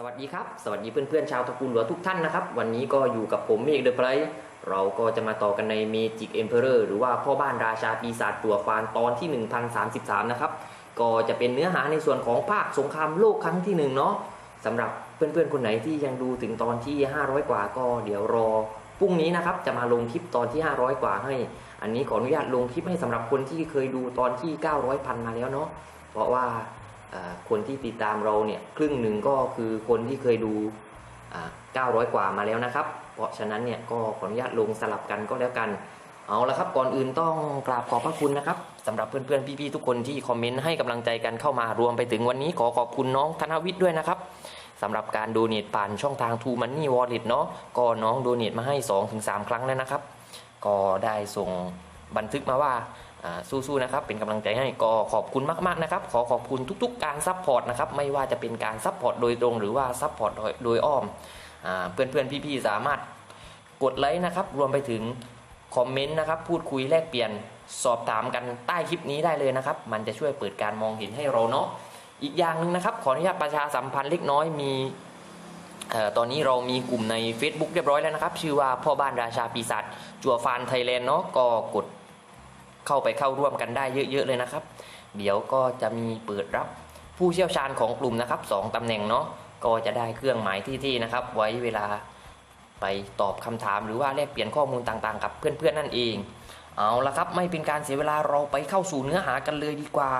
สวัสดีครับ สวัสดีเพื่อนๆชาวตระกูลหลวทุกท่านนะครับ วันนี้ก็อยู่กับผมเมกเดอะไพรเราก็จะมาต่อกันใน Magic Emperor หรือว่าพ่อบ้านราชาปีศาจตัวฟานตอนที่ 1033 นะครับ ก็จะเป็นเนื้อหาในส่วนของภาคสงครามโลกครั้งที่หนึ่งเนาะสำหรับเพื่อนๆ คนไหนที่ยังดูถึงตอนที่ 500 กว่าก็เดี๋ยวรอพรุ่งนี้นะครับจะมาลงคลิปตอนที่ 500 กว่าให้ อันนี้ขออนุญาตลงคลิปให้สำหรับคนที่เคยดูตอนที่ 900พันมาแล้วเนาะเพราะว่า คนที่ติดตามเราเนี่ยครึ่งหนึ่งก็คือคนที่เคยดู 900 กว่ามาแล้วนะครับ เพราะฉะนั้นเนี่ยก็ขออนุญาตลงสลับกันก็แล้วกัน เอาละครับก่อนอื่นต้องกราบขอบพระคุณนะครับสำหรับเพื่อนๆพี่ๆทุกคนที่คอมเมนต์ให้กำลังใจกันเข้ามารวมไปถึงวันนี้ขอขอบคุณน้องธนวิทย์ด้วยนะครับสำหรับการโดเนทผ่านช่องทาง t ูมันนี่วอลเล็ตเนาะก็น้องโดเนทมาให้ 2-3 ครั้งแล้วนะครับ ก็ได้ส่งบันทึกมาว่า สู้ๆนะครับ เป็นกำลังใจให้ก็ขอบคุณมากๆนะครับ ขอขอบคุณทุกๆ การซัพพอร์ตนะครับ ไม่ว่าจะเป็นการซัพพอร์ตโดยตรงหรือว่าซัพพอร์ตโดยอ้อมอเพื่อนๆ พี่ๆ สามารถกดไลค์นะครับ รวมไปถึงคอมเมนต์นะครับ พูดคุยแลกเปลี่ยนสอบถามกันใต้คลิปนี้ได้เลยนะครับ มันจะช่วยเปิดการมองเห็นให้เราเนาะ อีกอย่างหนึ่งนะครับ ขออนุญาตประชาสัมพันธ์เล็กน้อยมีออตอนนี้เรามีกลุ่มใน Facebook เรียบร้อยแล้วนะครับ ชื่อว่าพ่อบ้านราชาปีศาจจัวฟานไทยแลนด์เนาะ ก็กด เข้าไปเข้าร่วมกันได้เยอะๆเลยนะครับ เดี๋ยวก็จะมีเปิดรับผู้เชี่ยวชาญของกลุ่มนะครับสองตำแหน่งเนาะก็จะได้เครื่องหมายที่ๆนะครับ ไว้เวลาไปตอบคำถามหรือว่าแลกเปลี่ยนข้อมูลต่างๆ กับเพื่อนๆนั่นเอง เอาละครับไม่เป็นการเสียเวลาเราไปเข้าสู่เนื้อหากันเลยดีกว่า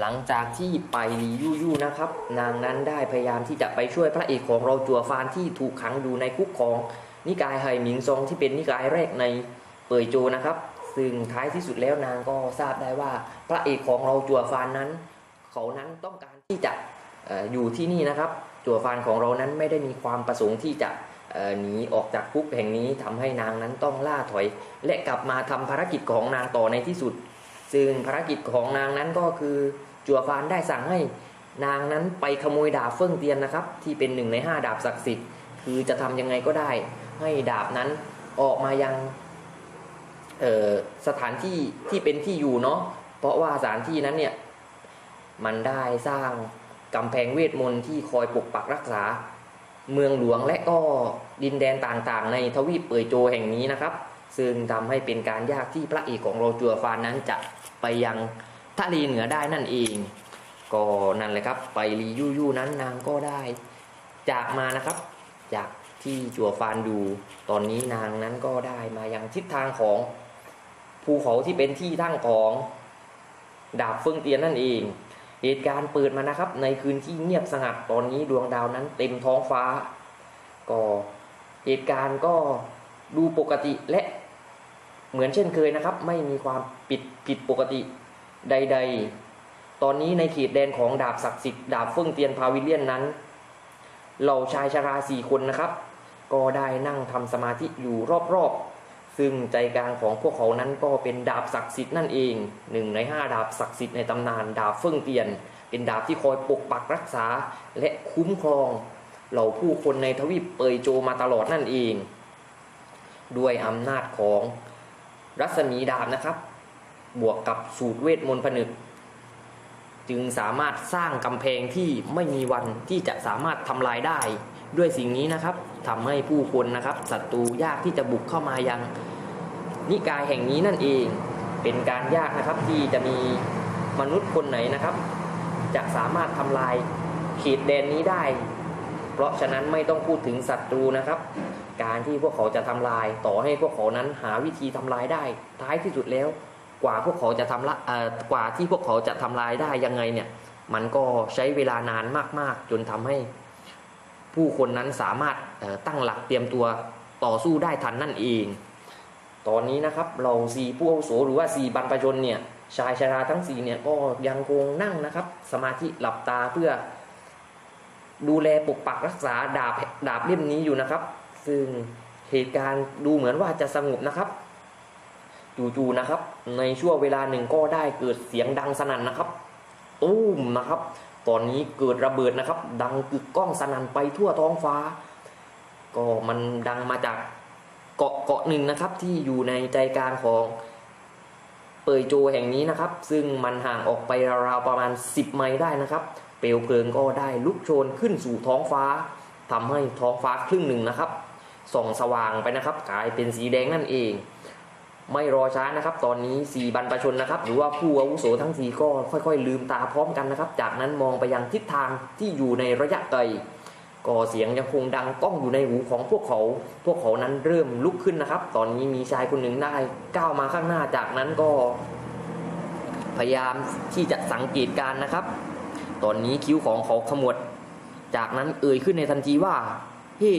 หลังจากที่ไปลียู่ยู่นะครับ นางนั้นได้พยายามที่จะไปช่วยพระเอกของเราจัวฟานที่ถูกขังอยู่ในคุกของนิกายไห่หมิงซองที่เป็นนิกายแรกในเปยโจนะครับ ซึ่งท้ายที่สุดแล้วนางก็ทราบได้ว่า พระเอกของเราจัวฟานนั้น เขานั้นต้องการที่จะออยู่ที่นี่นะครับ จัวฟานของเรานั้นไม่ได้มีความประสงค์ที่จะหนีออกจากคุกแห่งนี้ทำให้นางนั้นต้องล่าถอย และกลับมาทำภารกิจของนางต่อในที่สุด ซึ่งภารกิจของนางนั้นก็คือจัวฟานได้สั่งให้นางนั้นไปขโมยดาบเฟิ่องเตียนนะครับ ที่เป็นหนึ่งในห้าดาบศักดิ์สิทธิ์ คือจะทำยังไงก็ได้ ให้ดาบนั้นออกมายัง สถานที่ที่เป็นที่อยู่เนาะเพราะว่าสถานที่นั้นเนี่ยมันได้สร้างกำแพงเวทมนต์ที่คอยปกปักรักษา เมืองหลวงและก็ดินแดนต่างๆ ในทวีปเป่ยโจแห่งนี้นะครับ ซึ่งทำให้เป็นการยากที่พระเอกของโรจัวฟานนั้นจะไปยังทะเลเหนือได้นั่นเอง ก็นั่นแหละครับไปรียู่ยู่นั้นนางก็ได้ จากมานะครับ จากที่จัวฟานดู ตอนนี้นางนั้นก็ได้มายังทิศทางของ ภูเขาที่เป็นที่ตั้งของดาบเฟิงเตียนนั่นเอง เหตุการณ์เปิดมานะครับ ในคืนที่เงียบสงัดตอนนี้ดวงดาวนั้นเต็มท้องฟ้า ก็เหตุการณ์ก็ดูปกติและเหมือนเช่นเคยนะครับ ไม่มีความผิดผิดปกติใด ๆ ตอนนี้ในเขตแดนของดาบศักดิ์สิทธิ์ดาบเฟิงเตียนพาวิเลียนนั้นเหล่าชายชราสี่คนนะครับ ก็ได้นั่งทำสมาธิอยู่รอบๆ ซึ่งใจกลางของพวกเขานั้นก็เป็นดาบศักดิ์สิทธิ์นั่นเองหนึ่งในห้าดาบศักดิ์สิทธิ์ในตำนานดาบเฟิ่งเตียน เป็นดาบที่คอยปกปักรักษาและคุ้มครอง เหล่าผู้คนในทวีปเปยโจมาตลอดนั่นเอง ด้วยอำนาจของรัศมีดาบนะครับ บวกกับสูตรเวทมนต์ผนึก จึงสามารถสร้างกำแพงที่ไม่มีวันที่จะสามารถทำลายได้ด้วยสิ่งนี้นะครับ ทำให้ผู้คนนะครับศัตรูยากที่จะบุกเข้ามายังนิกายแห่งนี้นั่นเอง เป็นการยากนะครับที่จะมีมนุษย์คนไหนนะครับ จะสามารถทำลายเขตแดนนี้ได้ เพราะฉะนั้นไม่ต้องพูดถึงศัตรูนะครับ การที่พวกเขาจะทำลายต่อให้พวกเขานั้นหาวิธีทำลายได้ ท้ายที่สุดแล้ว กว่าพวกเขาจะทำละกว่าที่พวกเขาจะทำลายได้ยังไงเนี่ยมันก็ใช้เวลานานมากๆ จนทำให้ ผู้คนนั้นสามารถตั้งหลักเตรียมตัวต่อสู้ได้ทันนั่นเอง ตอนนี้นะครับเราสี่ผู้อาวุโสหรือว่าสี่บรรพชนเนี่ยชายชราทั้งสี่เนี่ยก็ยังคงนั่งนะครับ สมาธิหลับตาเพื่อ ดูแลปกปักรักษาดาบดาบเล่มนี้อยู่นะครับ ซึ่งเหตุการณ์ดูเหมือนว่าจะสงบนะครับ จู่ๆนะครับ ในช่วงเวลาหนึ่งก็ได้เกิดเสียงดังสนั่นนะครับตุ้มนะครับ ตอนนี้เกิดระเบิดนะครับ ดังกึกก้องสนั่นไปทั่วท้องฟ้า ก็มันดังมาจากเกาะเกาะหนึ่งนะครับ ที่อยู่ในใจกลางของเปยโจแห่งนี้นะครับ ซึ่งมันห่างออกไปราวๆประมาณ 10 ไมล์ได้นะครับ เปลวเพลิงก็ได้ลุกโชนขึ้นสู่ท้องฟ้าทำให้ท้องฟ้าครึ่งหนึ่งนะครับส่องสว่างไปนะครับ กลายเป็นสีแดงนั่นเอง ไม่รอช้านะครับ ตอนนี้สี่บรรพชนนะครับ หรือว่าผู้อาวุโสทั้งสี่ก็ค่อยๆ ลืมตาพร้อมกันนะครับ จากนั้นมองไปยังทิศทางที่อยู่ในระยะไกลก็เสียงยังคงดังก้องอยู่ในหูของพวกเขา พวกเขานั้นเริ่มลุกขึ้นนะครับ ตอนนี้มีชายคนหนึ่งได้ก้าวมาข้างหน้าจากนั้นก็ พยายามที่จะสังเกตการนะครับ ตอนนี้คิ้วของเขาขมวด จากนั้นเอ่ยขึ้นในทันทีว่า เฮ้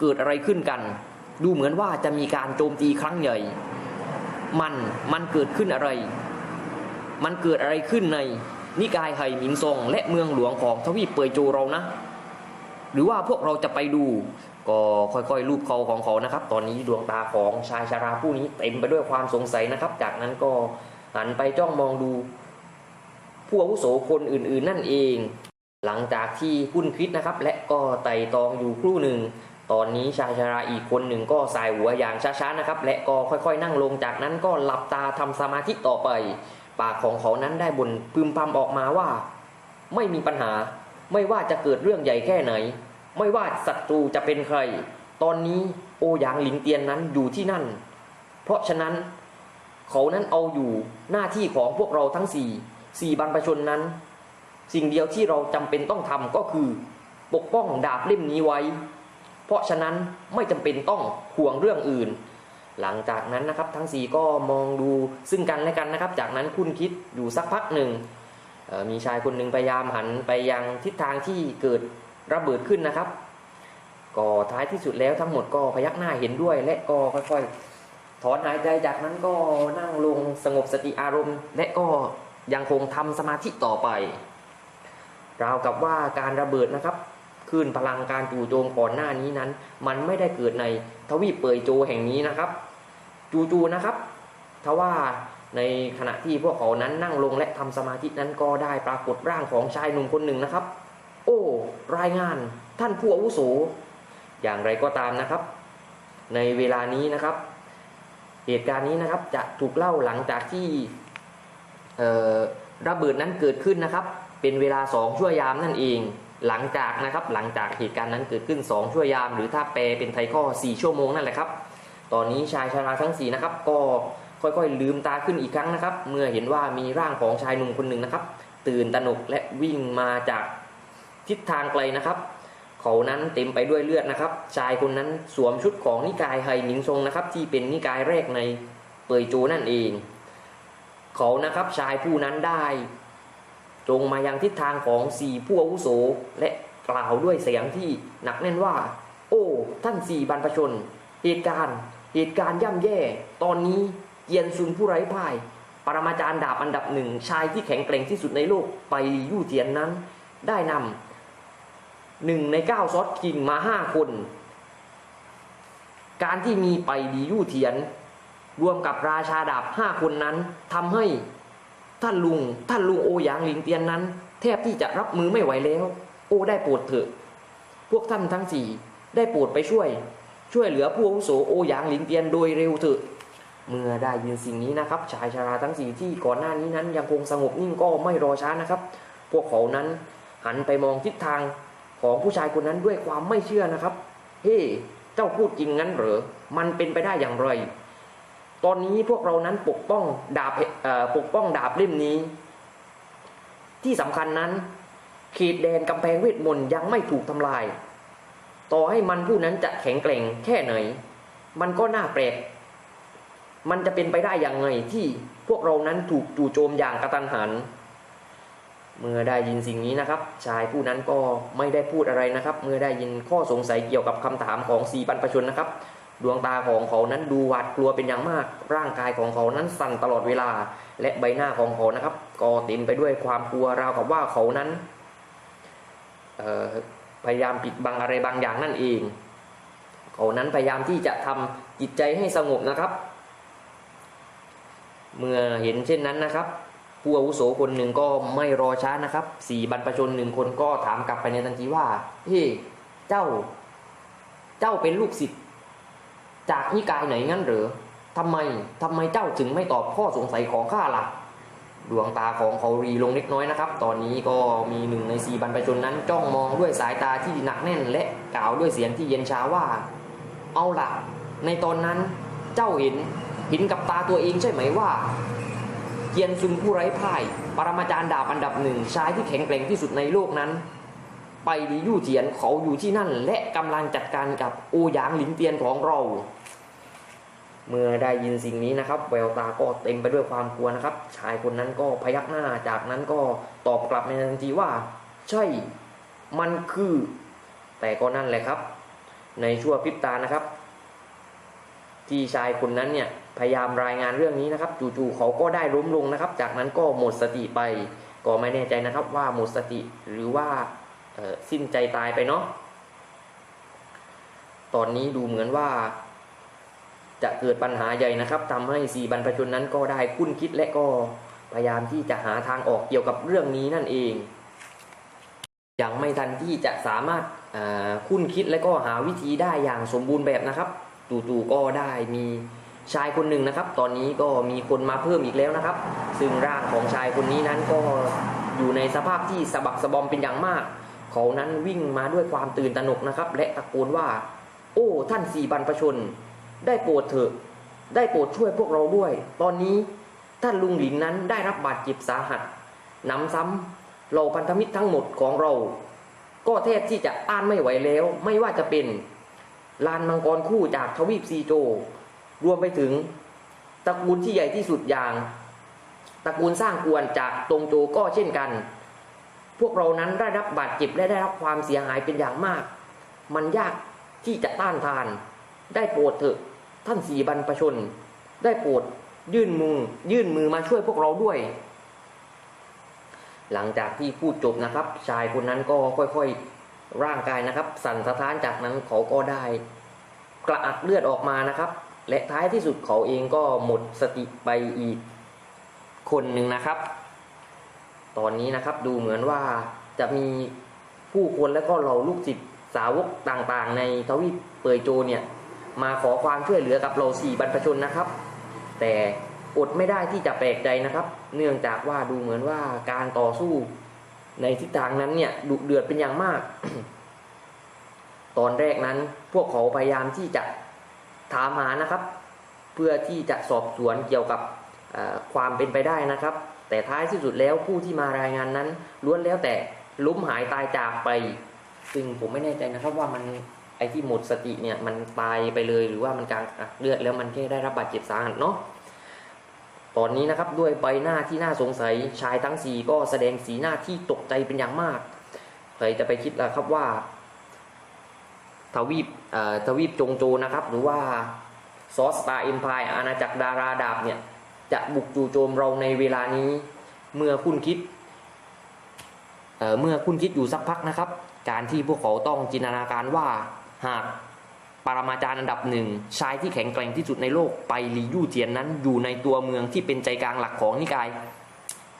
เกิดอะไรขึ้นกัน ดูเหมือนว่าจะมีการโจมตีครั้งใหญ่ มันมันเกิดขึ้นอะไร มันเกิดอะไรขึ้นในนิกายไหหมิงซงและเมืองหลวงของทวีปเปยโจเรานะ หรือว่าพวกเราจะไปดูก็ค่อยๆลูบเขาของเขานะครับ ตอนนี้ดวงตาของชายชาราผู้นี้เต็มไปด้วยความสงสัยนะครับ จากนั้นก็หันไปจ้องมองดูผู้อาวุโสคนอื่น ๆ นั่นเอง หลังจากที่คุ้นคิดนะครับ และก็ไต่ตองอยู่ครู่หนึ่ง ตอนนี้ชายชาราอีกคนหนึ่งก็สายหัวอย่างช้าๆนะครับ และก็ค่อยๆ นั่งลงจากนั้นก็หลับตาทำสมาธิต่อไป ปากของเขานั้นได้บ่นพึมพำออกมาว่า ไม่มีปัญหา ไม่ว่าจะเกิดเรื่องใหญ่แค่ไหน ไม่ว่าศัตรูจะเป็นใคร ตอนนี้โอหยางหลิงเตียนนั้นอยู่ที่นั่น เพราะฉะนั้นเขานั้นเอาอยู่หน้าที่ของพวกเราทั้งสี่สี่บรรพชนนั้น สิ่งเดียวที่เราจำเป็นต้องทำก็คือ ปกป้องดาบเล่มนี้ไว้ เพราะฉะนั้นไม่จำเป็นต้องห่วงเรื่องอื่น หลังจากนั้นนะครับทั้งสี่ก็มองดูซึ่งกันและกันนะครับ จากนั้นคุณคิดอยู่สักพักหนึ่งมีชายคนหนึ่งพยายามหันไปยังทิศทางที่เกิดระเบิดขึ้นนะครับ ก็ท้ายที่สุดแล้วทั้งหมดก็พยักหน้าเห็นด้วย และก็ค่อยๆถอนหายใจจากนั้นก็นั่งลงสงบสติอารมณ์ และก็ยังคงทำสมาธิต่อไป ราวกับว่าการระเบิดนะครับ คลื่นพลังการจู่โจมก่อนหน้านี้นั้น มันไม่ได้เกิดในทวีปเปยโจแห่งนี้นะครับ จู่ๆนะครับทว่าในขณะที่พวกเขานั้นนั่งลงและทำสมาธินั้นก็ได้ปรากฏร่างของชายหนุ่มคนหนึ่งนะครับ โอ้ รายงานท่านผู้อาวุโส อย่างไรก็ตามนะครับ ในเวลานี้นะครับ เหตุการณ์นี้นะครับจะถูกเล่าหลังจากที่ระเบิดนั้นเกิดขึ้นนะครับ เป็นเวลาสองชั่วยามนั่นเอง หลังจากนะครับหลังจากเหตุการณ์นั้นเกิดขึ้นสองชั่วยาม หรือถ้าแปลเป็นไทยก็สี่ชั่วโมงนั่นแหละครับ ตอนนี้ชายชาราทั้งสี่นะครับก็ค่อยๆลืมตาขึ้นอีกครั้งนะครับ เมื่อเห็นว่ามีร่างของชายหนุ่มคนหนึ่งนะครับ ตื่นตระหนกและวิ่งมาจากทิศทางไกลนะครับ เขานั้นเต็มไปด้วยเลือดนะครับ ชายคนนั้นสวมชุดของนิกายไฮหมิงซงนะครับ ที่เป็นนิกายแรกในเปยโจนั่นเอง เขานะครับชายผู้นั้นได้ ตรงมายังทิศทางของสี่ผู้อาวุโส และกล่าวด้วยเสียงที่หนักแน่นว่า โอ้ ท่านสี่บรรพชน เหตุการณ์ เหตุการณ์ย่ำแย่ ตอนนี้เจียนซุนผู้ไร้พ่าย ปรมาจารย์ดาบอันดับหนึ่งชายที่แข็งแกร่งที่สุดในโลกไปลียู่เจียนนั้น ได้นำหนึ่งในเก้าซอสคิงมาห้าคน การที่มีไปหลียู่เทียน รวมกับราชาดาบห้าคนนั้นทำให้ ท่านลุงท่านลุงโอหยางหลิงเตียนนั้น แทบที่จะรับมือไม่ไหวแล้ว โอได้โปรดเถอะ พวกท่านทั้งสี่ได้โปรดไปช่วย ช่วยเหลือผู้อาวุโสโอหยางหลิงเตียนโดยเร็วเถอะ เมื่อได้ยินสิ่งนี้นะครับ ชายชาราทั้งสี่ที่ก่อนหน้านี้นั้นยังคงสงบนิ่งก็ไม่รอช้านะครับ พวกเขานั้นหันไปมองทิศทางของผู้ชายคนนั้นด้วยความไม่เชื่อนะครับ เฮ้ เจ้าพูดจริงงั้นเหรอ มันเป็นไปได้อย่างไร ตอนนี้พวกเรานั้นปกป้องดาบปกป้องดาบเล่มนี้ ที่สำคัญนั้นเขตแดนกำแพงเวทมนต์ยังไม่ถูกทำลาย ต่อให้มันผู้นั้นจะแข็งแกร่งแค่ไหน มันก็น่าแปลก มันจะเป็นไปได้อย่างไงที่พวกเรานั้นถูกจู่โจมอย่างกระตันหัน เมื่อได้ยินสิ่งนี้นะครับ ชายผู้นั้นก็ไม่ได้พูดอะไรนะครับ เมื่อได้ยินข้อสงสัยเกี่ยวกับคำถามของสีบรรพชนนะครับ ดวงตาของเขานั้นดูหวาดกลัวเป็นอย่างมาก ร่างกายของเขานั้นสั่นตลอดเวลา และใบหน้าของเขานะครับ ก็เต็มไปด้วยความกลัวราวกับว่าเขานั้นพยายามปิดบังอะไรบางอย่างนั่นเอง เขานั้นพยายามที่จะทำจิตใจให้สงบนะครับ เมื่อเห็นเช่นนั้นนะครับ ผู้อาวุโสคนหนึ่งก็ไม่รอช้านะครับสี่บรรพชนหนึ่งคนก็ถามกลับไปในทันทีว่าเฮ้เจ้า เจ้าเป็นลูกศิษย์ จากนิกายไหนงั้นหรือทำไมทำไมเจ้าถึงไม่ตอบข้อสงสัยของข้าล่ะ ดวงตาของเขารีลงเล็กน้อยนะครับ ตอนนี้ก็มีหนึ่งในสี่บรรพชนนั้น จ้องมองด้วยสายตาที่หนักแน่น และกล่าวด้วยเสียงที่เย็นชาว่า เอาล่ะ ในตอนนั้นเจ้าเห็นเห็นกับตาตัวเองใช่ไหมว่าเกียนซุนผู้ไร้พ่าย ปรมาจารย์ดาบอันดับหนึ่งชายที่แข็งแกร่งที่สุดในโลกนั้น ไปดียู่เจียนเขาอยู่ที่นั่น และกำลังจัดการกับโอหยางหลินเตียนของเรา เมื่อได้ยินสิ่งนี้นะครับ แววตาก็เต็มไปด้วยความกลัวนะครับ ชายคนนั้นก็พยักหน้าจากนั้นก็ตอบกลับในทันทีว่า ใช่มันคือ แต่ก็นั่นแหละครับ ในชั่วพริบตานะครับ ที่ชายคนนั้นเนี่ยพยายามรายงานเรื่องนี้นะครับ จู่ๆเขาก็ได้ล้มลงนะครับ จากนั้นก็หมดสติไป ก็ไม่แน่ใจนะครับว่าหมดสติหรือว่า สิ้นใจตายไปเนาะตอนนี้ดูเหมือนว่า จะเกิดปัญหาใหญ่นะครับทำให้สี่บรรพชนนั้นก็ได้คุ้นคิดและก็พยายามที่จะหาทางออกเกี่ยวกับเรื่องนี้นั่นเองยังไม่ทันที่จะสามารถคุ้นคิดและก็หาวิธีได้อย่างสมบูรณ์แบบนะครับจู่ๆก็ได้มีชายคนหนึ่งนะครับ ตอนนี้ก็มีคนมาเพิ่มอีกแล้วนะครับ ซึ่งร่างของชายคนนี้นั้นก็อยู่ในสภาพที่สะบักสะบอมเป็นอย่างมาก เขานั้นวิ่งมาด้วยความตื่นตระหนกนะครับ และตะโกนว่า โอ้ท่านสี่บรรพชน ได้โปรดเถอะ ได้โปรดช่วยพวกเราด้วย ตอนนี้ท่านลุงหลินนั้นได้รับบาดเจ็บสาหัสนำซ้ำเราพันธมิตรทั้งหมดของเรา ก็แทบที่จะต้านไม่ไหวแล้ว ไม่ว่าจะเป็นลานมังกรคู่จากทวีปซีโจ รวมไปถึงตระกูลที่ใหญ่ที่สุดอย่างตระกูลสร้างกวนจากตรงโจก็เช่นกัน พวกเรานั้นได้รับบาดเจ็บและได้รับความเสียหายเป็นอย่างมาก มันยากที่จะต้านทาน ได้โปรดเถอะท่านสีบรรพชน ได้โปรดยื่นมือยื่นมือมาช่วยพวกเราด้วย หลังจากที่พูดจบนะครับ ชายคนนั้นก็ค่อยๆร่างกายนะครับ สั่นสะท้านจากนั้นเขาก็ได้ กระอักเลือดออกมานะครับ และท้ายที่สุดเขาเองก็หมดสติไปอีกคนหนึ่งนะครับ ตอนนี้นะครับดูเหมือนว่าจะมีผู้คนและก็เราลูกศิษย์สาวกต่างๆ ในทวีปเปยโจเนี่ยมาขอความช่วยเหลือกับเราสี่บรรพชนนะครับ แต่อดไม่ได้ที่จะแปลกใจนะครับ เนื่องจากว่าดูเหมือนว่าการต่อสู้ในทิศทางนั้นเนี่ยดุเดือดเป็นอย่างมาก ตอนแรกนั้นพวกเขาพยายามที่จะถามหานะครับ เพื่อที่จะสอบสวนเกี่ยวกับความเป็นไปได้นะครับ แต่ท้ายที่สุดแล้วผู้ที่มารายงานนั้นล้วนแล้วแต่ล้มหายตายจากไป ซึ่งผมไม่แน่ใจนะครับว่ามันไอ้ที่หมดสติเนี่ยมันตายไปเลยหรือว่ามันกลางอักเลือดแล้วมันแค่ได้รับบาดเจ็บสาหัสเนาะตอนนี้นะครับด้วยใบหน้าที่น่าสงสัยชายทั้งสี่ก็แสดงสีหน้าที่ตกใจเป็นอย่างมากใครจะไปคิดล่ะครับว่าทวีปทวีปจงโจนะครับ หรือว่าซอสตาร์อ็มพายอาณาจักรดาราดาบเนี่ย จะบุกจู่โจมเราในเวลานี้ เมื่อคุณคิดเเมื่อคุณคิดอยู่สักพักนะครับ การที่พวกเขาต้องจินตนาการว่าหากปรมาจารย์อันดับหนึ่งชายที่แข็งแกร่งที่สุดในโลกไปลียู่เจียนนั้น อยู่ในตัวเมืองที่เป็นใจกลางหลักของนิกาย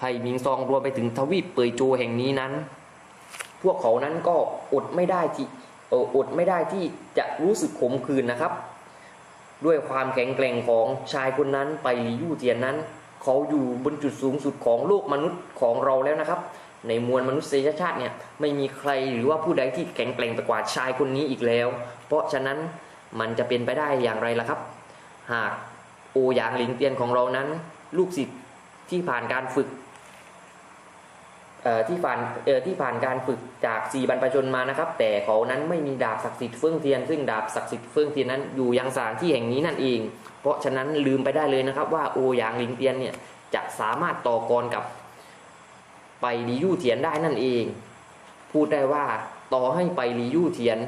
ไห่มิงซองรวมไปถึงทวีปเปยโจแห่งนี้นั้น พวกเขานั้นก็อดไม่ได้ที่เอ่ออดไม่ได้ที่จะรู้สึกขมขื่นนะครับ ด้วยความแข็งแกร่งของชายคนนั้นไปหลียู่เจียนนั้น เขาอยู่บนจุดสูงสุดของโลกมนุษย์ของเราแล้วนะครับ ในมวลมนุษยชาติเนี่ยไม่มีใครหรือว่าผู้ใดที่แข็งแกร่งไปกว่าชายคนนี้อีกแล้ว เพราะฉะนั้นมันจะเป็นไปได้อย่างไรล่ะครับ หากโอหยางหลิงเตียนของเรานั้น ลูกศิษย์ที่ผ่านการฝึก ที่ผ่านที่ผ่านการฝึกจากสี่บรรพชนมานะครับ แต่เขานั้นไม่มีดาบศักดิ์สิทธิ์เฟื่องเทียนซึ่งดาบศักดิ์สิทธิ์เฟื่องเทียนนั้นอยู่ยังสถานที่แห่งนี้นั่นเอง เพราะฉะนั้นลืมไปได้เลยนะครับ ว่าโอหยางหลิงเตียนเนี่ยจะสามารถต่อกรกับไปลียู่เทียนได้นั่นเอง พูดได้ว่าต่อให้ไปลียู่เทียน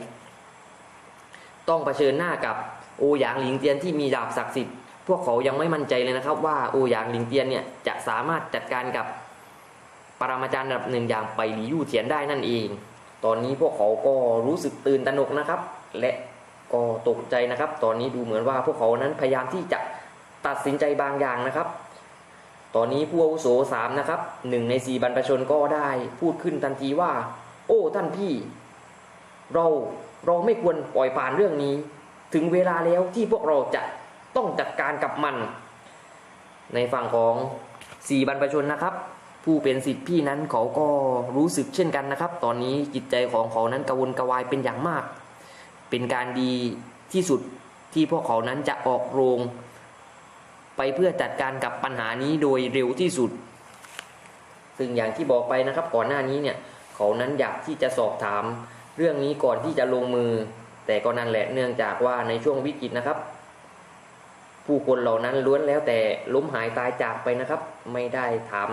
ต้องเผชิญหน้ากับโอหยางหลิงเตียนที่มีดาบศักดิ์สิทธิ์พวกเขายังไม่มั่นใจเลยนะครับ ว่าโอหยางหลิงเตียนเนี่ยจะสามารถจัดการกับ ปรมาจารย์ระดับหนึ่งอย่างไปหลียู่เทียนได้นั่นเอง ตอนนี้พวกเขาก็รู้สึกตื่นตระหนกนะครับ และก็ตกใจนะครับ ตอนนี้ดูเหมือนว่าพวกเขานั้นพยายามที่จะตัดสินใจบางอย่างนะครับ ตอนนี้ผู้อาวุโสสามนะครับหนึ่งในสี่บรรพชนก็ได้พูดขึ้นทันทีว่า โอ้ท่านพี่ เราเราไม่ควรปล่อยผ่านเรื่องนี้ ถึงเวลาแล้วที่พวกเราจะต้องจัดการกับมัน ในฝั่งของสี่บรรพชนนะครับ ผู้เป็นสิทธิพี่นั้นเขาก็รู้สึกเช่นกันนะครับ ตอนนี้จิตใจของเขานั้นกระวนกระวายเป็นอย่างมาก เป็นการดีที่สุดที่พวกเขานั้นจะออกโรง ไปเพื่อจัดการกับปัญหานี้โดยเร็วที่สุด ซึ่งอย่างที่บอกไปนะครับก่อนหน้านี้เนี่ยเขานั้นอยากที่จะสอบถามเรื่องนี้ก่อนที่จะลงมือ แต่ก็นั่นแหละเนื่องจากว่าในช่วงวิกฤตนะครับ ผู้คนเหล่านั้นล้วนแล้วแต่ล้มหายตายจากไปนะครับ ไม่ได้ถาม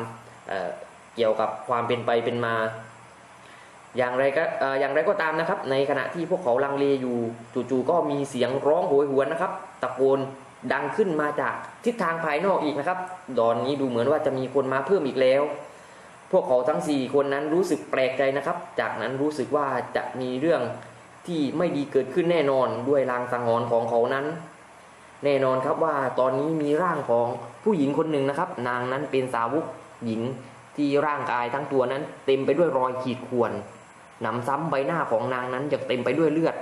เกี่ยวกับความเป็นไปเป็นมา อย่างไรก็เอ่ออย่างไรก็ตามนะครับ ในขณะที่พวกเขาลังเลอยู่จู่ๆก็มีเสียงร้องโหยหวนนะครับ ตะโกนดังขึ้นมาจากทิศทางภายนอกอีกนะครับ ตอนนี้ดูเหมือนว่าจะมีคนมาเพิ่มอีกแล้ว พวกเขาทั้ง 4 คนนั้นรู้สึกแปลกใจนะครับ จากนั้นรู้สึกว่าจะมีเรื่องที่ไม่ดีเกิดขึ้นแน่นอนด้วยลางสังหรณ์ของเขานั้น แน่นอนครับว่าตอนนี้มีร่างของผู้หญิงคนหนึ่งนะครับ นางนั้นเป็นสาวก หญิงที่ร่างกายทั้งตัวนั้นเต็มไปด้วยรอยขีดข่วนหนำซ้ำใบหน้าของนางนั้นยังเต็มไปด้วยเลือด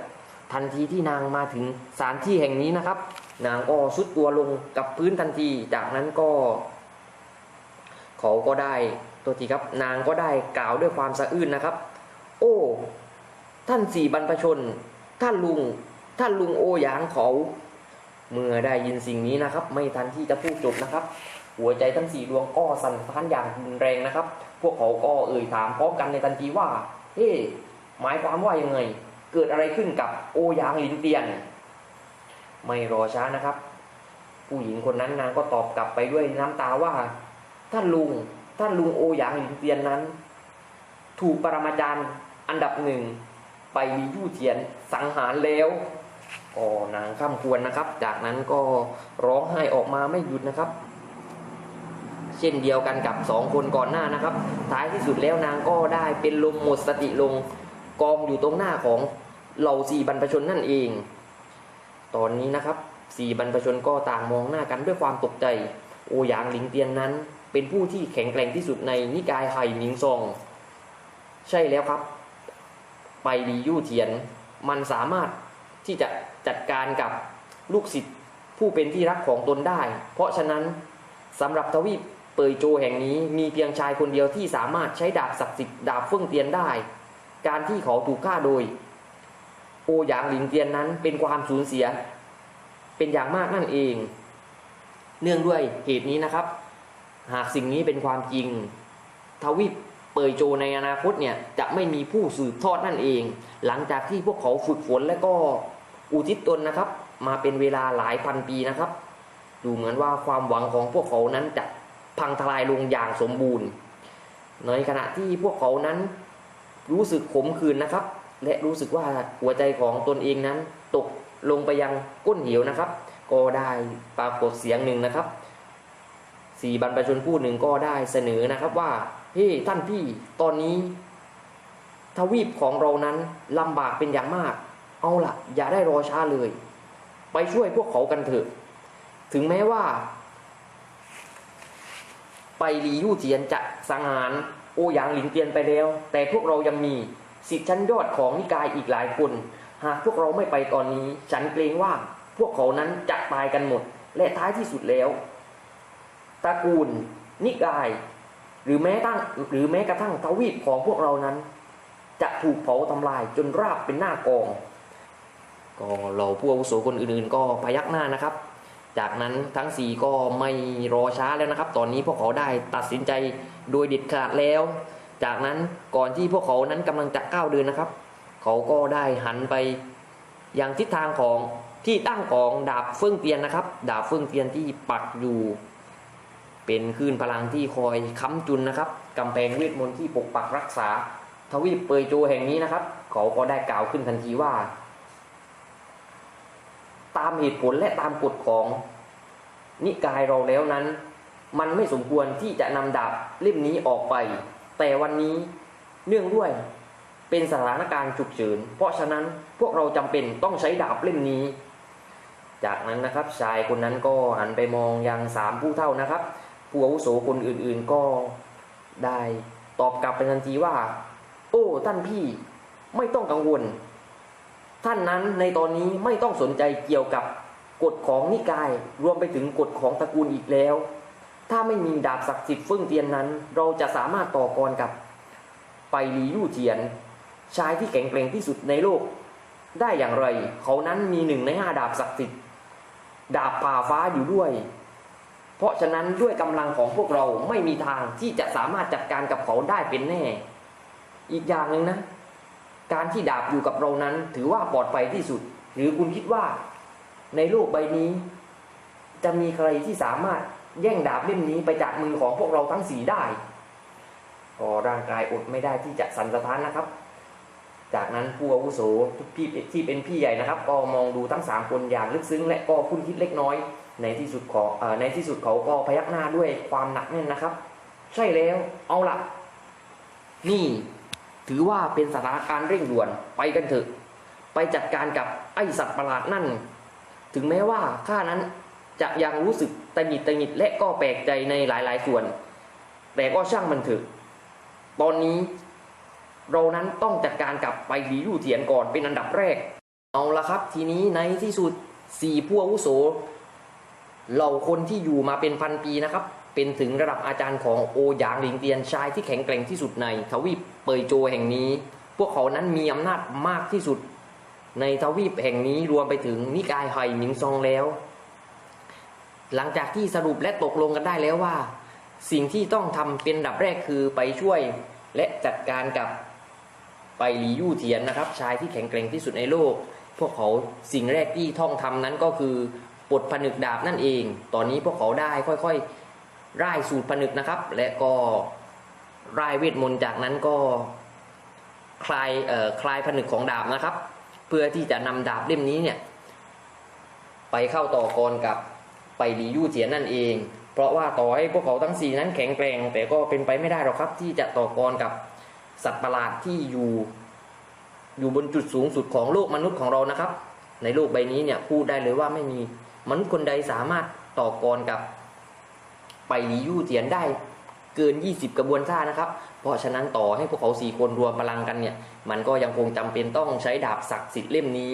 ทันทีที่นางมาถึงสถานที่แห่งนี้นะครับ นางก็สุดตัวลงกับพื้นทันทีจากนั้นก็ เขาก็ได้ตัวทีครับ นางก็ได้กล่าวด้วยความสะอื้นนะครับ โอ้ ท่านสี่บรรพชน ท่านลุง ท่านลุงโอหยางเขา เมื่อได้ยินสิ่งนี้นะครับ ไม่ทันที่จะพูดจบนะครับ หัวใจทั้งสี่ดวงก็สั่นสะท้านอย่างรุนแรงนะครับ พวกเขาก็เอ่ยถามพร้อมกันในทันทีว่าเฮ้หมายความว่ายังไง เกิดอะไรขึ้นกับโอหยางลินเตียน ไม่รอช้านะครับ ผู้หญิงคนนั้นนางก็ตอบกลับไปด้วยน้ำตาว่า ท่านลุง ท่านลุงโอหยางลินเตียนนั้น ถูกปรมาจารย์อันดับหนึ่งไปมียู่เทียนสังหารแล้วก็นางข้ามควรนะครับ จากนั้นก็ร้องไห้ออกมาไม่หยุดนะครับ เช่นเดียวกันกับสองคนก่อนหน้านะครับ ท้ายที่สุดแล้วนางก็ได้เป็นลมหมดสติลงกองอยู่ตรงหน้าของเหล่าสี่บรรพชนนั่นเอง ตอนนี้นะครับสี่บรรพชนก็ต่างมองหน้ากันด้วยความตกใจ โอหยางหลิงเตียนนั้น เป็นผู้ที่แข็งแกร่งที่สุดในนิกายไห่หมิงซอง ใช่แล้วครับ ไปดียู่เทียน มันสามารถที่จะจัดการกับลูกศิษย์ผู้เป็นที่รักของตนได้ เพราะฉะนั้นสำหรับทวีป เปยโจแห่งนี้มีเพียงชายคนเดียวที่สามารถใช้ดาบศักดิ์สิทธิ์ดาบเฟื่องเตียนได้ การที่เขาถูกฆ่าโดยโอหยางหลิงเตียนนั้นเป็นความสูญเสีย เป็นอย่างมากนั่นเอง เนื่องด้วยเหตุนี้นะครับ หากสิ่งนี้เป็นความจริง ทวีปเปยโจในอนาคตเนี่ยจะไม่มีผู้สืบทอดนั่นเอง หลังจากที่พวกเขาฝึกฝนและก็อุทิศตนนะครับ มาเป็นเวลาหลายพันปีนะครับ ดูเหมือนว่าความหวังของพวกเขานั้นจะ พังทลายลงอย่างสมบูรณ์ ในขณะที่พวกเขานั้นรู้สึกขมขื่นนะครับ และรู้สึกว่าหัวใจของตนเองนั้นตกลงไปยังก้นเหวนะครับ ก็ได้ปรากฏเสียงหนึ่งนะครับสี่บรรพชนผู้หนึ่งก็ได้เสนอนะครับว่าเฮ้ท่านพี่ตอนนี้ ทวีปของเรานั้นลำบากเป็นอย่างมาก เอาล่ะ อย่าได้รอช้าเลย ไปช่วยพวกเขากันเถอะ ถึงแม้ว่า ไปลียู่เจียนจะสังหารโอหยางหลิงเตียนไปแล้ว แต่พวกเรายังมีสิทธิชั้นยอดของนิกายอีกหลายคน หากพวกเราไม่ไปตอนนี้ ฉันเกรงว่าพวกเขานั้นจะตายกันหมด และท้ายที่สุดแล้วตระกูล นิกาย หรือแม้ตั้งหรือแม้กระทั่งทวีปของพวกเรานั้น จะถูกเผาทำลายจนราบเป็นหน้ากอง ก็เราผู้อาวุโสคนอื่นๆ ก็พยักหน้านะครับ จากนั้นทั้งสี่ก็ไม่รอช้าแล้วนะครับ ตอนนี้พวกเขาได้ตัดสินใจโดยเด็ดขาดแล้ว จากนั้นก่อนที่พวกเขานั้นกำลังจะก้าวเดินนะครับ เขาก็ได้หันไปอยังทิศทางของที่ตั้งของดาบเฟื่องเตียนนะครับ ดาบเฟื่องเตียนที่ปักอยู่ เป็นคลื่นพลังที่คอยค้ำจุนนะครับกำแพงเวทมนต์ที่ปกปักรักษา ทวีปเปยโจแห่งนี้นะครับ เขาก็ได้กล่าวขึ้นทันทีว่า ตามเหตุผลและตามกฎของนิกายเราแล้วนั้น มันไม่สมควรที่จะนำดาบเล่มนี้ออกไป แต่วันนี้เนื่องด้วยเป็นสถานการณ์ฉุกเฉิน เพราะฉะนั้นพวกเราจำเป็นต้องใช้ดาบเล่มนี้ จากนั้นนะครับชายคนนั้นก็หันไปมองยังสามผู้เท่านะครับ ผู้อาวุโสคนอื่นๆก็ได้ตอบกลับไปทันทีว่า โอ้ท่านพี่ไม่ต้องกังวล ท่านนั้นในตอนนี้ไม่ต้องสนใจเกี่ยวกับกฎของนิกาย รวมไปถึงกฎของตระกูลอีกแล้ว ถ้าไม่มีดาบศักดิ์สิทธิ์เฟิ่งเตียนนั้น เราจะสามารถต่อกรกับไปหลียู่เจียน ชายที่แข็งแกร่งที่สุดในโลก ได้อย่างไร เขานั้นมีหนึ่งในห้าดาบศักดิ์สิทธิ์ดาบผ่าฟ้าอยู่ด้วย เพราะฉะนั้นด้วยกำลังของพวกเราไม่มีทางที่จะสามารถจัดการกับเขาได้เป็นแน่ อีกอย่างหนึ่งนะ การที่ดาบอยู่กับเรานั้น ถือว่าปลอดภัยที่สุด หรือคุณคิดว่า ในโลกใบนี้ จะมีใครที่สามารถแย่งดาบเล่มนี้ไปจากมือของพวกเราทั้งสีได้ก็ร่างกายอดไม่ได้ที่จะสั่นสะท้านนะครับ จากนั้นผู้อาวุโสทุกพี่ที่เป็นพี่ใหญ่นะครับ ก็มองดูทั้งสามคนอย่างลึกซึ้ง และก็คุ้นคิดเล็กน้อย ในที่สุดของเออในที่สุดเขาก็พยักหน้าด้วยความหนักแน่นนะครับ ใช่แล้วเอาละนี่ ถือว่าเป็นสถานการณ์เร่งด่วนไปกันเถอะ ไปจัดการกับไอสัตว์ประหลาดนั่น ถึงแม้ว่าข้านั้นจะยังรู้สึกตังหงิดตังหงิดและก็แปลกใจในหลายๆส่วน แต่ก็ช่างมันเถอะ ตอนนี้เรานั้นต้องจัดการกับไปหลีลู่เถียนก่อนเป็นอันดับแรก เอาละครับ ทีนี้ในที่สุดสี่ผู้อาวุโสเหล่าคนที่อยู่มาเป็นพันปีนะครับ เป็นถึงระดับอาจารย์ของโอหยางหลิงเตียนชายที่แข็งแกร่งที่สุดในทวีปเปยโจแห่งนี้ พวกเขานั้นมีอำนาจมากที่สุด ในทวีปแห่งนี้รวมไปถึงนิกายไห่หมิงซองแล้ว หลังจากที่สรุปและตกลงกันได้แล้วว่า สิ่งที่ต้องทำเป็นอันดับแรกคือไปช่วยและจัดการกับไปหลียู่เทียนนะครับ ชายที่แข็งแกร่งที่สุดในโลก พวกเขาสิ่งแรกที่ท่องทำนั้นก็คือปลดผนึกดาบนั่นเอง ตอนนี้พวกเขาได้ค่อยๆ ร่ายสูตรผนึกนะครับ และก็ร่ายเวทมนต์จากนั้นก็คลายเอ่อคลายผนึกของดาบนะครับ เพื่อที่จะนำดาบเล่มนี้เนี่ยไปเข้าต่อกรกับไปหลียู่เจียนนั่นเอง เพราะว่าต่อให้พวกเขาทั้งสี่นั้นแข็งแกร่ง แต่ก็เป็นไปไม่ได้หรอกครับที่จะต่อกรกับสัตว์ประหลาดที่อยู่อยู่บนจุดสูงสุดของโลกมนุษย์ของเรานะครับ ในโลกใบนี้เนี่ยพูดได้เลยว่าไม่มีมนุษย์คนใดสามารถต่อกรกับ ไปหลียู่เจียนได้เกิน 20 กระบวนท่านะครับ เพราะฉะนั้นต่อให้พวกเขาสี่คนรวมพลังกันเนี่ย มันก็ยังคงจำเป็นต้องใช้ดาบศักดิ์สิทธิ์เล่มนี้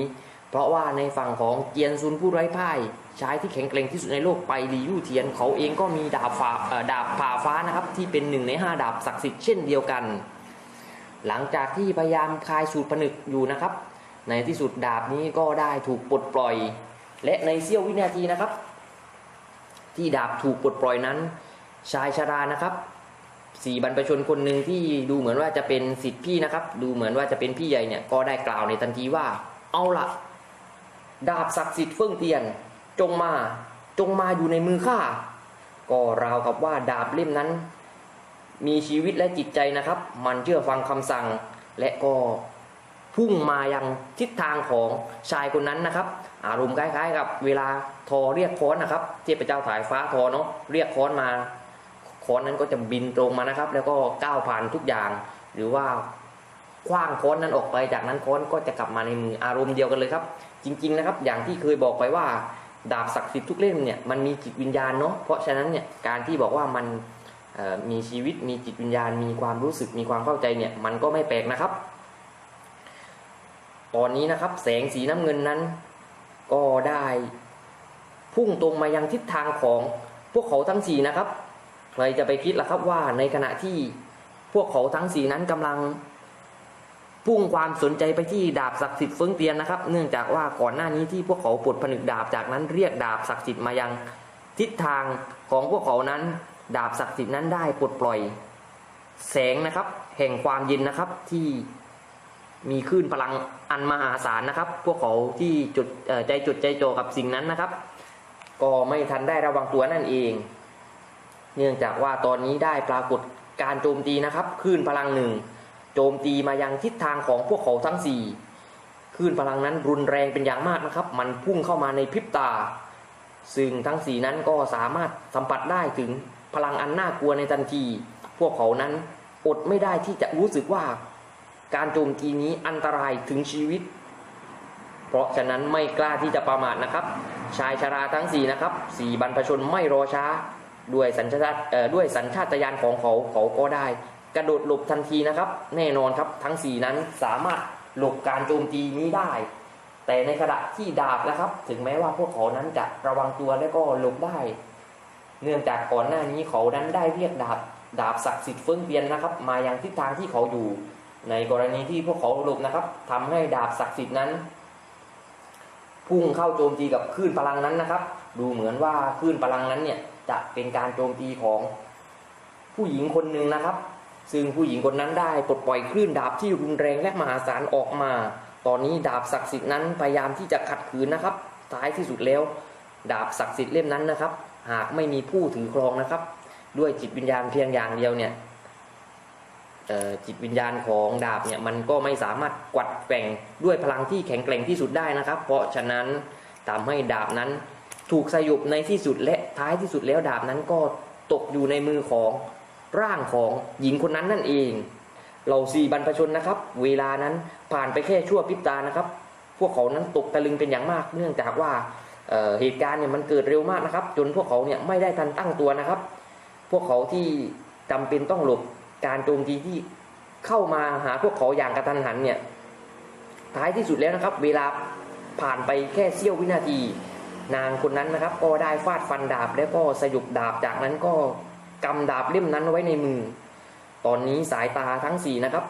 เพราะว่าในฝั่งของเจียนซุนผู้ไร้พ่ายชายที่แข็งแกร่งที่สุดในโลกไปหลียู่เทียน เขาเองก็มีดาบฟาดาบผ่าฟ้านะครับที่เป็นหนึ่งในห้าดาบศักดิ์สิทธิ์เช่นเดียวกัน หลังจากที่พยายามคลายสูตรผนึกอยู่นะครับ ในที่สุดดาบนี้ก็ได้ถูกปลดปล่อย และในเสี้ยววินาทีนะครับ ที่ดาบถูกปลดปล่อยนั้น ชายชรานะครับสี่บรรพชนคนหนึ่งที่ดูเหมือนว่าจะเป็นสิทธิพี่นะครับ ดูเหมือนว่าจะเป็นพี่ใหญ่เนี่ยก็ได้กล่าวในทันทีว่า เอาละดาบศักดิ์สิทธิ์เฟื่องเตียน จงมาจงมาอยู่ในมือข้าก็ราวกับว่าดาบเล่มนั้น มีชีวิตและจิตใจนะครับ มันเชื่อฟังคำสั่ง และก็พุ่งมายังทิศทางของชายคนนั้นนะครับ อารมณ์คล้ายๆ กับเวลาทอเรียกค้อนนะครับเทพเจ้าถ่ายฟ้าทอเนาะเรียกค้อนมาค้อนนั้นก็จะบินตรงมานะครับ แล้วก็ก้าวผ่านทุกอย่าง หรือว่าคว้างค้อนนั้นออกไปจากนั้นค้อนก็จะกลับมาในมืออารมณ์เดียวกันเลยครับ จริง ๆนะครับ อย่างที่เคยบอกไปว่า ดาบศักดิ์สิทธิ์ทุกเล่มเนี่ยมันมีจิตวิญญาณเนาะเพราะฉะนั้นเนี่ยการที่บอกว่ามันมีชีวิตมีจิตวิญญาณ มีความรู้สึกมีความเข้าใจเนี่ยมันก็ไม่แปลกนะครับ ตอนนี้นะครับแสงสีน้ำเงินนั้น ก็ได้พุ่งตรงมายังทิศทางของพวกเขาทั้งสี่นะครับ ใครจะไปคิดล่ะครับว่าในขณะที่พวกเขาทั้งสี่นั้นกำลัง พุ่งความสนใจไปที่ดาบศักดิ์สิทธิ์เฟิงเตียนนะครับ เนื่องจากว่าก่อนหน้านี้ที่พวกเขาปลดผนึกดาบจากนั้นเรียกดาบศักดิ์สิทธิ์มายังทิศทางของพวกเขานั้น ดาบศักดิ์สิทธิ์นั้นได้ปลดปล่อย แสงนะครับ แห่งความเย็นนะครับที่ มีคลื่นพลังอันมหาศาลนะครับ พวกเขาที่จุดใจจุดใจโจกับสิ่งนั้นนะครับ ก็ไม่ทันได้ระวังตัวนั่นเอง เนื่องจากว่าตอนนี้ได้ปรากฏการโจมตีนะครับคลื่นพลังหนึ่งโจมตีมายังทิศทางของพวกเขาทั้งสี่คลื่นพลังนั้นรุนแรงเป็นอย่างมากนะครับ มันพุ่งเข้ามาในพริบตา ซึ่งทั้งสี่นั้นก็สามารถสัมผัสได้ถึงพลังอันน่ากลัวในทันที พวกเขานั้นอดไม่ได้ที่จะรู้สึกว่า การโจมตีนี้อันตรายถึงชีวิต เพราะฉะนั้นไม่กล้าที่จะประมาทนะครับ ชายชราทั้งสี่นะครับสี่บรรพชนไม่รอช้า ด้วยสัญชาตเอ่อด้วยสัญชาตญาณของเขาเขาก็ได้ กระโดดหลบทันทีนะครับ แน่นอนครับทั้งสี่นั้นสามารถหลบการโจมตีนี้ได้ แต่ในขณะที่ดาบนะครับ ถึงแม้ว่าพวกเขานั้นจะระวังตัวและก็หลบได้ เนื่องจากก่อนหน้านี้เขานั้นได้เรียกดาบดาบศักดิ์สิทธิ์เฟิงเปียนนะครับ มายังทิศทางที่เขาอยู่ ในกรณีที่พวกเขาหลบนะครับทำให้ดาบศักดิ์สิทธิ์นั้น พุ่งเข้าโจมตีกับคลื่นพลังนั้นนะครับ ดูเหมือนว่าคลื่นพลังนั้นเนี่ยจะเป็นการโจมตีของผู้หญิงคนหนึ่งนะครับ ซึ่งผู้หญิงคนนั้นได้ปลดปล่อยคลื่นดาบที่รุนแรงและมหาศาลออกมา ตอนนี้ดาบศักดิ์สิทธิ์นั้นพยายามที่จะขัดขืนนะครับท้ายที่สุดแล้ว ดาบศักดิ์สิทธิ์เล่มนั้นนะครับ หากไม่มีผู้ถือครองนะครับ ด้วยจิตวิญญาณเพียงอย่างเดียวเนี่ย จิตวิญญาณของดาบเนี่ยมันก็ไม่สามารถกวัดแกว่งด้วยพลังที่แข็งแกร่งที่สุดได้นะครับ เพราะฉะนั้นทำให้ดาบนั้นถูกสยบในที่สุดและท้ายที่สุดแล้วดาบนั้นก็ตกอยู่ในมือของร่างของหญิงคนนั้นนั่นเองเราสี่บรรพชนนะครับ เวลานั้นผ่านไปแค่ชั่วพริบตานะครับ พวกเขานั้นตกตะลึงเป็นอย่างมาก เนื่องจากว่าเเหตุการณ์เนี่ยมันเกิดเร็วมากนะครับ จนพวกเขาเนี่ยไม่ได้ทันตั้งตัวนะครับ พวกเขาที่จำเป็นต้องหลบ การโจมตีที่เข้ามาหาพวกเขาอย่างกระทันหันเนี่ยท้ายที่สุดแล้วนะครับ เวลาผ่านไปแค่เสี้ยววินาที นางคนนั้นนะครับ ก็ได้ฟาดฟันดาบแล้วก็สยบดาบจากนั้นก็กำดาบเล่มนั้นไว้ในมือ ตอนนี้สายตาทั้งสี่นะครับ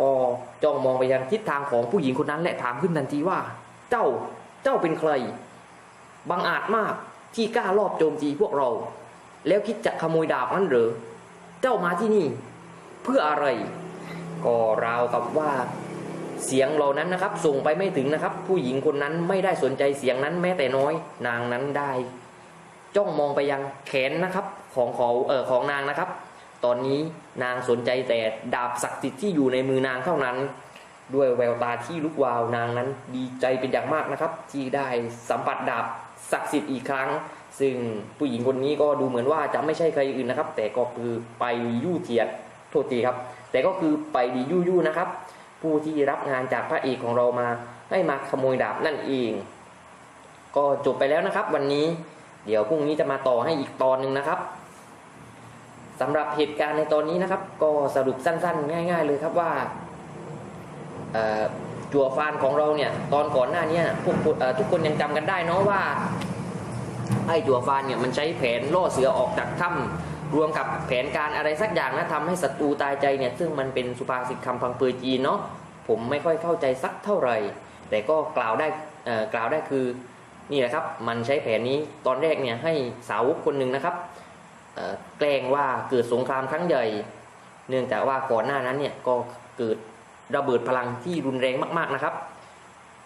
ก็จ้องมองไปยังทิศทางของผู้หญิงคนนั้น และถามขึ้นทันทีว่า เจ้าเจ้าเป็นใครบังอาจมากที่กล้ารอบโจมตีพวกเรา แล้วคิดจะขโมยดาบนั้นหรือ เจ้ามาที่นี่ เพื่ออะไร ก็ราวกับว่าเสียงเหล่านั้นนะครับ ส่งไปไม่ถึงนะครับ ผู้หญิงคนนั้นไม่ได้สนใจเสียงนั้นแม้แต่น้อย นางนั้นได้ จ้องมองไปยังแขนนะครับของเขาเออของนางนะครับ ตอนนี้นางสนใจแต่ดาบศักดิ์สิทธิ์ที่อยู่ในมือนางเท่านั้น ด้วยแววตาที่ลุกวาวนางนั้น ดีใจเป็นอย่างมากนะครับ ที่ได้สัมผัสดาบศักดิ์สิทธิ์อีกครั้ง ซึ่งผู้หญิงคนนี้ก็ดูเหมือนว่าจะไม่ใช่ใครอื่นนะครับ แต่ก็คือไปยู่เทียดโทษทีครับ แต่ก็คือไปดียู่ยู่นะครับ ผู้ที่รับงานจากพระเอกของเรามาให้มาขโมยดาบนั่นเอง ก็จบไปแล้วนะครับ วันนี้เดี๋ยวพรุ่งนี้จะมาต่อให้อีกตอนหนึ่งนะครับสำหรับเหตุการณ์ในตอนนี้นะครับ ก็สรุปสั้นๆ ง่าย ๆ เลยครับว่าจั่วฟานของเราเนี่ยตอนก่อนหน้านี้พวกทุกคนยังจำกันได้เนาะว่า ไอ้จั่วฟานเนี่ยมันใช้แผนล่อเสือออกจากถ้ำรวมกับแผนการอะไรสักอย่างนะทำให้ศัตรูตายใจเนี่ยซึ่งมันเป็นสุภาษิตคำพังเปอจีนเนาะผมไม่ค่อยเข้าใจสักเท่าไหร่ แต่ก็กล่าวได้กล่าวได้คือนี่แหละครับมันใช้แผนนี้ตอนแรกเนี่ยให้สาวกคนหนึ่งนะครับแกล้งว่าเกิดสงครามครั้งใหญ่ เนื่องจากว่าก่อนหน้านั้นเนี่ยก็เกิดระเบิดพลังที่รุนแรงมากๆนะครับ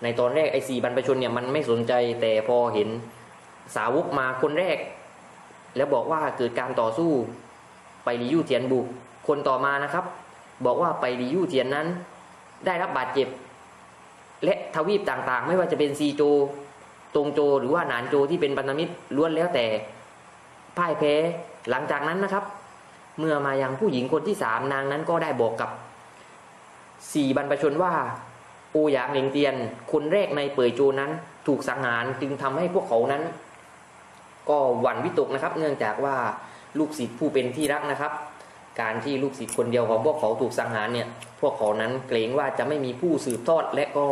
ในตอนแรกไอ้สี่บรรพชนเนี่ยมันไม่สนใจแต่พอเห็น สาวกมาคนแรก แล้วบอกว่าเกิดการต่อสู้ไปรียู่เทียนบุกคนต่อมานะครับ บอกว่าไปรียู่เทียนนั้น ได้รับบาดเจ็บ และทวีปต่างๆ ไม่ว่าจะเป็นซีโจตรงโจหรือว่าหนานโจที่เป็นพันธมิตรล้วนแล้วแต่พ่ายแพ้หลังจากนั้นนะครับ เมื่อมายังผู้หญิงคนที่สามนางนั้นก็ได้บอกกับสี่บรรพชนว่าโอหยางเหลงเตียน คนแรกในเปยโจนั้นถูกสังหารจึงทำให้พวกเขานั้น ก็หวั่นวิตกนะครับ เนื่องจากว่าลูกศิษย์ผู้เป็นที่รักนะครับ การที่ลูกศิษย์คนเดียวของพวกเขาถูกสังหารเนี่ยพวกเขานั้นเกรงว่าจะไม่มีผู้สืบทอดและก็